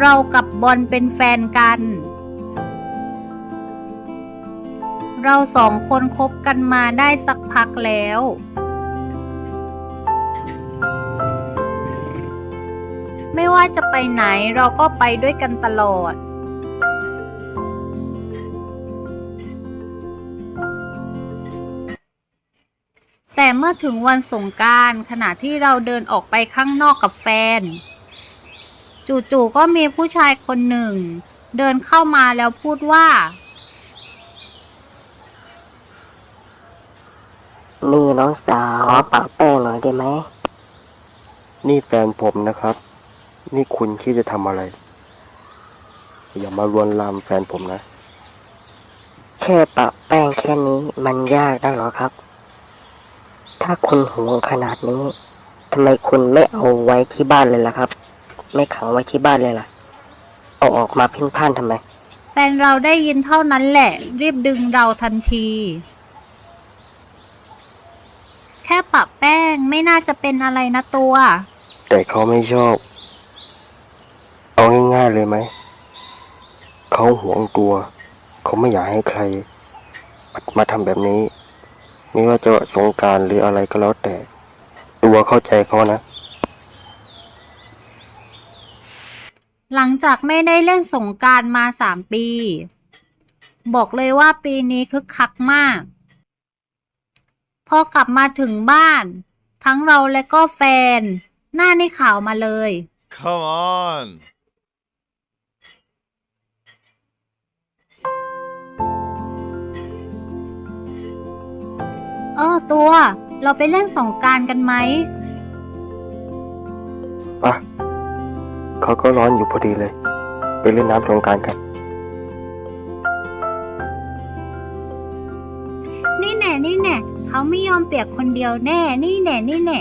เรากับบอลเป็นแฟนกัน เราสองคนคบกันมาได้สักพักแล้ว ไม่ว่าจะไปไหนเราก็ไปด้วยกันตลอด แต่เมื่อถึงวันสงการขณะที่เราเดินออกไปข้างนอกกับแฟน จู่ๆก็มีผู้ชายคนหนึ่ง เดินเข้ามาแล้วพูดว่า นี่น้องสาวขอปะแป้งหน่อยได้ไหม นี่แฟนผมนะครับ นี่คุณคิดจะทำอะไร อย่ามาลวนลามแฟนผมนะ แค่ปะแป้งแค่นี้มันยากได้หรอครับ ถ้าคุณห่วงขนาดนี้ทำไมคุณไม่เอาไว้ที่บ้านเลยล่ะครับ ไม่ขังไว้ที่บ้านเลยล่ะ เอาออกมาเพ่นพ่านทำไม แฟนเราได้ยินเท่านั้นแหละ รีบดึงเราทันที แค่ปะแป้งไม่น่าจะเป็นอะไรนะตัว แต่เขาไม่ชอบ เอาง่ายๆเลยไหม เขาหวงตัว เขาไม่อยากให้ใคร มาทำแบบนี้ ไม่ว่าจะสงกรารหรืออะไรก็แล้วแต่ ตัวเข้าใจเขานะ หลังจากไม่ได้เล่นสงกรารมาสามปี บอกเลยว่าปีนี้คึกคักมาก พอกลับมาถึงบ้าน ทั้งเราและก็แฟน หน้าในข่าวมาเลย Come on. เออตัว เราไปเล่นสงกรารกันไหม ปะ เขาก็ร้อนอยู่พอดีเลย ไปเล่นน้ำสงการกัน นี่แน่นี่แน่เขาไม่ยอมเปียกคนเดียวแน่ นี่แน่นี่แน่